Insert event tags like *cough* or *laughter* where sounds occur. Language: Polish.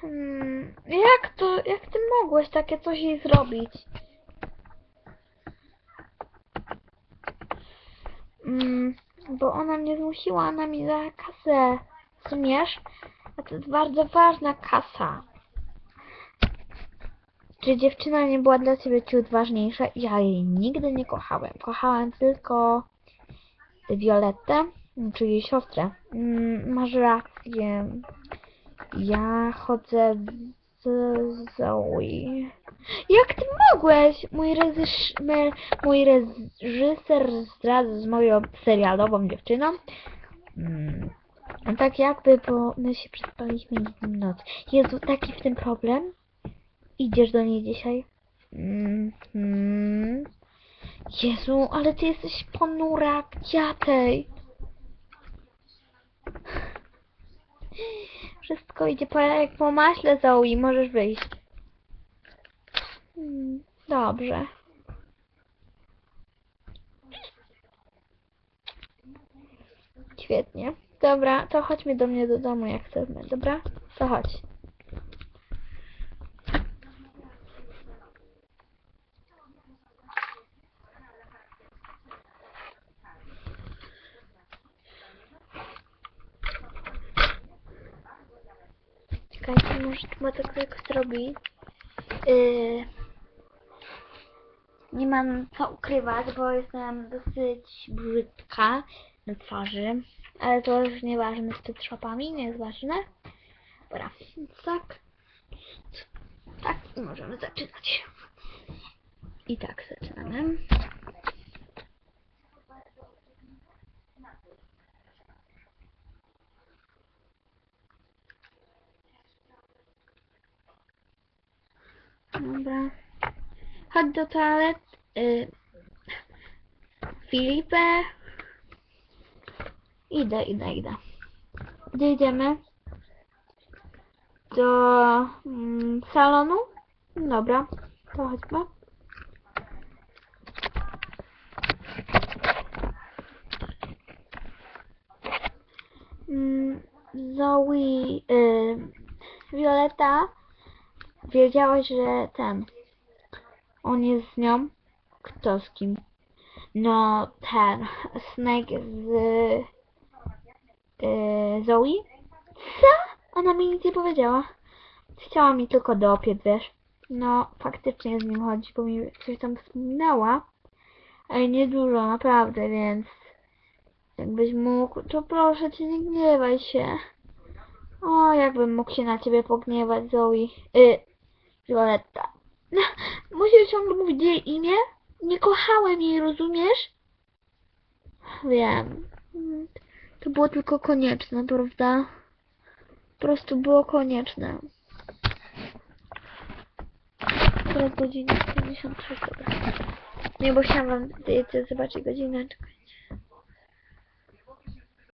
Hmm, jak to, jak ty mogłeś takie coś jej zrobić? Mm, bo ona mnie zmusiła, ona mi dała kasę. Rozumiesz? A to jest bardzo ważna kasa. Czy dziewczyna nie była dla ciebie ciut ważniejsza? Ja jej nigdy nie kochałem. Kochałem tylko Violettę, czyli siostrę. Mm, masz rację. Ja chodzę z Zoe. Jak ty mogłeś? Mój, mój reżyser zdradza z moją serialową dziewczyną. Mm. Tak jakby, bo my się przespaliśmy jedną noc. Jezu, taki w tym problem? Idziesz do niej dzisiaj? Mhm. Jezu, ale ty jesteś ponura kiatej. Wszystko idzie po, jak po maśle, Zoe. Możesz wyjść. Mm, Dobrze. Świetnie. Dobra, to chodźmy do mnie do domu, jak chcemy, dobra? To chodź. Czekajcie, może jakoś zrobić. Yy, nie mam co ukrywać, bo jestem dosyć brzydka na twarzy. Ale to już nieważne z tymi szopami, nie jest ważne. Dobra, tak. Tak, i możemy zaczynać. I tak zaczynamy. Dobra. Chodź do toalet. Y... Filipę. Idę, idę, idę. Gdzie idziemy? Do mm, salonu? Dobra, to chodźmy. Mm, Zoe, y, Violeta, wiedziałaś, że ten, on jest z nią? Kto z kim? No, ten, Snake z yy, Zoe? Co? Ona mi nic nie powiedziała. Chciała mi tylko dopiec, wiesz. No, faktycznie z nim chodzi, bo mi coś tam wspominała. Ale nie dużo, naprawdę, więc jakbyś mógł, to proszę cię, nie gniewaj się. O, jakbym mógł się na ciebie pogniewać, Zoe. Y, Violetta. *laughs* Musisz ciągle mówić jej imię? Nie kochałem jej, rozumiesz? Wiem. Mm, To było tylko konieczne, prawda? Po prostu było konieczne. Teraz godzina 53, dobra. Nie, bo chciałam wam zobaczyć godzinę, czekajcie.